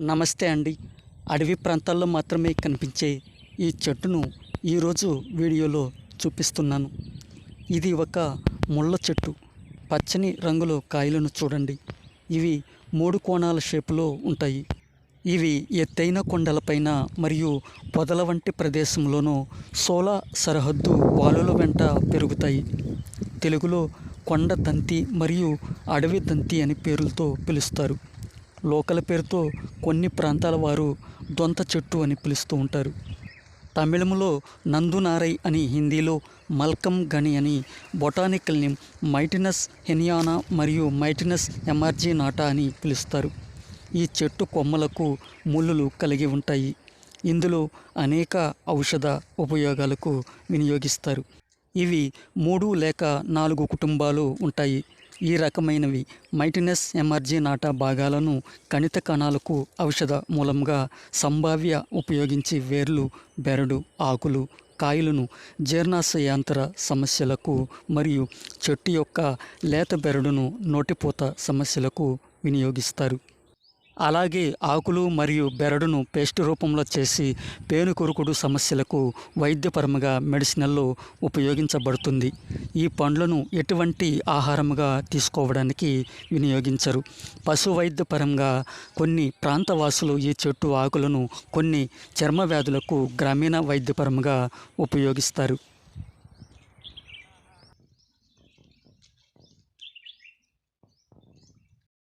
నమస్తే అండి. అడవి ప్రాంతాల్లో మాత్రమే కనిపించే ఈ చెట్టును ఈరోజు వీడియోలో చూపిస్తున్నాను. ఇది ఒక ముళ్ళ చెట్టు. పచ్చని రంగులో కాయలను చూడండి. ఇవి మూడు కోణాల షేపులో ఉంటాయి. ఇవి ఎత్తైన కొండలపైన మరియు పొదల వంటి ప్రదేశంలోనూ సోలా సరిహద్దు వాలుల వెంట పెరుగుతాయి. తెలుగులో కొండ తంతి మరియు అడవి తంతి అని పేర్లతో పిలుస్తారు. లోకల్ పేరుతో కొన్ని ప్రాంతాల వారు దొంత చెట్టు అని పిలుస్తూ ఉంటారు. తమిళంలో నందునారై అని హిందీలో మల్కమ్ గని అని బొటానికల్ నేమ్ మైటినస్ హెనియానా మరియు మైటినస్ ఎమర్జీ నాటా అని పిలుస్తారు. ఈ చెట్టు కొమ్మలకు ముళ్ళులు కలిగి ఉంటాయి. ఇందులో అనేక ఔషధ ఉపయోగాలకు వినియోగిస్తారు. ఇవి మూడు లేక నాలుగు కుటుంబాలు ఉంటాయి. ఈ రకమైనవి మైటినస్ ఎమర్జీ నాటా భాగాలను కణిత కణాలకు ఔషధ మూలంగా సంభావ్య ఉపయోగించి వేర్లు బెరడు ఆకులు కాయలను జీర్ణాశయాంతర సమస్యలకు మరియు చెట్టు యొక్క లేత బెరడును నోటిపూత సమస్యలకు వినియోగిస్తారు. అలాగే ఆకులు మరియు బెరడును పేస్ట్ రూపంలో చేసి పేనుకొరుకుడు సమస్యలకు వైద్యపరముగా మెడిసినల్లో ఉపయోగించబడుతుంది. ఈ పండ్లను ఎటువంటి ఆహారముగా తీసుకోవడానికి వినియోగించరు. పశు వైద్యపరంగా కొన్ని ప్రాంతవాసులు ఈ చెట్టు ఆకులను కొన్ని చర్మ వ్యాధులకు గ్రామీణ వైద్యపరముగా ఉపయోగిస్తారు.